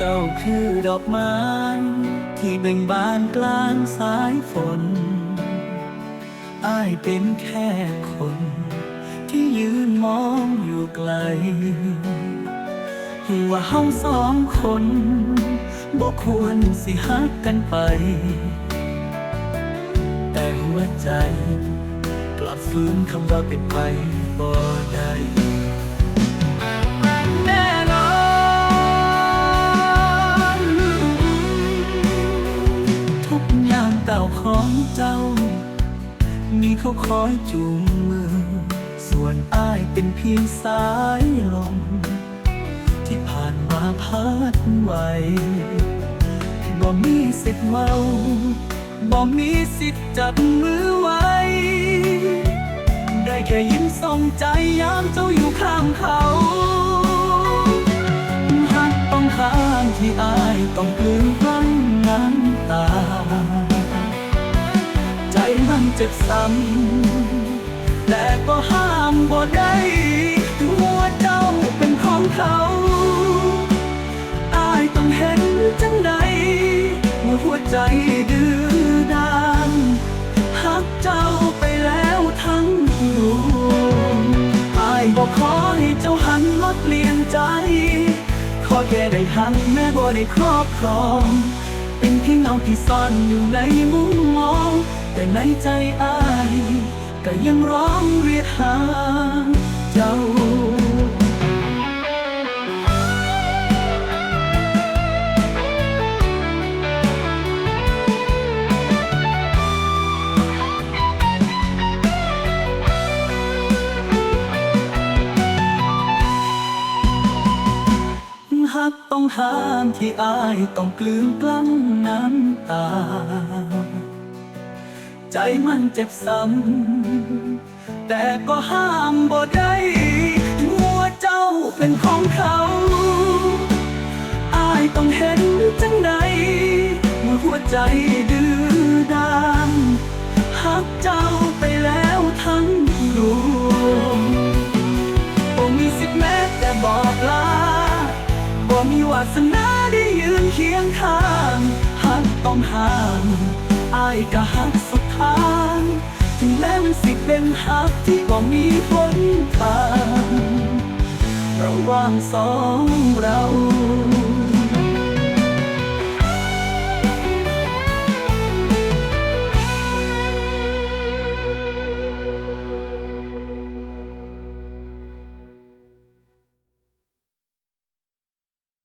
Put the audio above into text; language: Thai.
จ้าคือดอกไม้ที่เบ่งบานกลางสายฝน อ้ายเป็นแค่คน ที่ยืนมองอยู่ไกล ว่าเฮาสองคนบ่ควรสิฮักกันไป แต่หัวใจ กลับฟื้นคำว่าเป็นไปบ่ได้ ต่าของเจ้า มีเขาคอยจูงมือ ส่วนอ้ายเป็นเพียงสายลม ที่ผ่านมาพัดไหวบ่มีสิทธิ์เมาบ่มีสิทธิ์จับมือไว้ ได้แค่ยิ้มส่งใจยามเจ้าอยู่ข้างเขาหักต้องห้ามที่อายต้องกลืนกลั้นน้ำตา เจ็บซ้ำแต่ก็ห้ามบ่ได้หัวเจ้าเป็นของเขาอายต้องเห็นจังใดว่าหัวใจดื้อด้านหักเจ้าไปแล้วทั้งดวงอายบอกขอให้เจ้าหันลดเปลี่ยนใจ ขอแค่ได้หันแม่บ่ได้ครอบครอง เป็นเพียงเงาที่ซ่อนอยู่ในมุมมอง ใจอายก็ยังร้องเรียกหาเจ้าหักต้องห้ามที่อายต้องกลืนกลั้นน้ำตา ใจมันเจ็บซ้ำแต่ก็ห้ามบ่ได้หัวเจ้าเป็นของเขาอายต้องเห็นจังใดเมื่อหัวใจดื้อด้านหักเจ้าไปแล้วทั้งดวงบ่มีสิทธิ์แม้แต่บอกลาบ่มีวาสนาได้ยืนเคียงข้างหักต้องห้าม อายก็หักสุดทางถึงแม้มันสิเป็นหักที่บ่มีหนทางระหว่างสองเรา